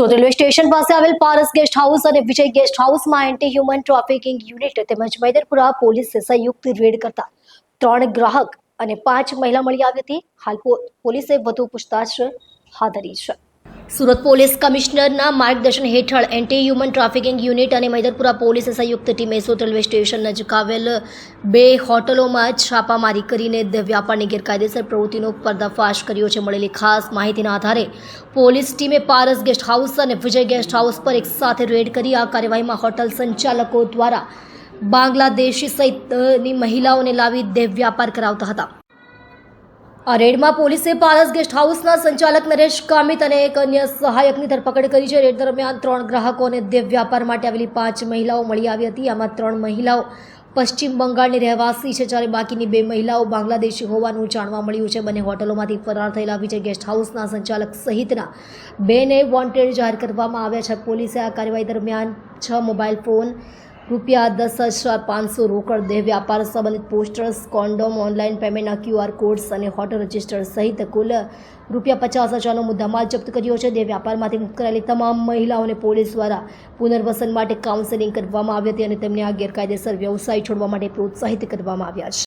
Surat railway station પાસે આવેલ પારસ guest house અને વિજય ગેસ્ટ હાઉસમાં એન્ટી હ્યુમન ટ્રાફિકિંગ યુનિટ તેમજ મૈદરપુરા પોલીસે સંયુક્ત રેડ કરતા ત્રણ ગ્રાહક અને પાંચ મહિલા મળી આવી હતી. હાલ પોલીસે વધુ પૂછતાછ હાથ ધરી છે. સુરત પોલીસ કમિશનરના માર્ગદર્શન હેઠળ એન્ટી હ્યુમન ટ્રાફિકિંગ યુનિટ અને મૈદરપુરા પોલીસે સંયુક્ત ટીમે સોત રેલવે સ્ટેશન નજીક આવેલ બે હોટલોમાં છાપામારી કરીને વ્યાપારની ગેરકાયદેસર પ્રવૃત્તિનો પર્દાફાશ કર્યો છે. મળેલી ખાસ માહિતીના આધારે પોલીસ ટીમે પારસ ગેસ્ટ હાઉસ અને વિજય ગેસ્ટ હાઉસ પર એક સાથે રેડ કરી આ કાર્યવાહીમાં હોટલ સંચાલકો દ્વારા બાંગ્લાદેશી સહિતની મહિલાઓને લાવી દેહ વ્યાપાર કરાવતા હતા. આ રેડમાં પોલીસે પારસ ગેસ્ટ હાઉસના સંચાલક નરેશ કામિત અને એક અન્ય સહાયકની ધરપકડ કરી છે. રેડ દરમિયાન ત્રણ ગ્રાહકો અને દેવ વ્યાપાર માટે આવેલી પાંચ મહિલાઓ મળી આવી હતી. આમાં ત્રણ મહિલાઓ પશ્ચિમ બંગાળની રહેવાસી છે, જ્યારે બાકીની બે મહિલાઓ બાંગ્લાદેશી હોવાનું જાણવા મળ્યું છે. બંને હોટલોમાંથી ફરાર થયેલા વિજય ગેસ્ટ હાઉસના સંચાલક સહિતના બેને વોન્ટેડ જાહેર કરવામાં આવ્યા છે. પોલીસે આ કાર્યવાહી દરમિયાન છ મોબાઈલ ફોન રૂપિયા દસ હજાર પાંચસો રોકડ દેહ વ્યાપાર સંબંધિત પોસ્ટર્સ, કોન્ડોમ ઓનલાઈન પેમેન્ટના ક્યુઆર કોડ્સ અને હોટલ રજિસ્ટર સહિત કુલ રૂપિયા પચાસ હજારનો મુદ્દામાલ જપ્ત કર્યો છે. દેહ વ્યાપારમાંથી મુક્ત કરાયેલી તમામ મહિલાઓને પોલીસ દ્વારા પુનર્વસન માટે કાઉન્સેલિંગ કરવામાં આવી હતી અને તેમને આ ગેરકાયદેસર વ્યવસાય છોડવા માટે પ્રોત્સાહિત કરવામાં આવ્યા છે.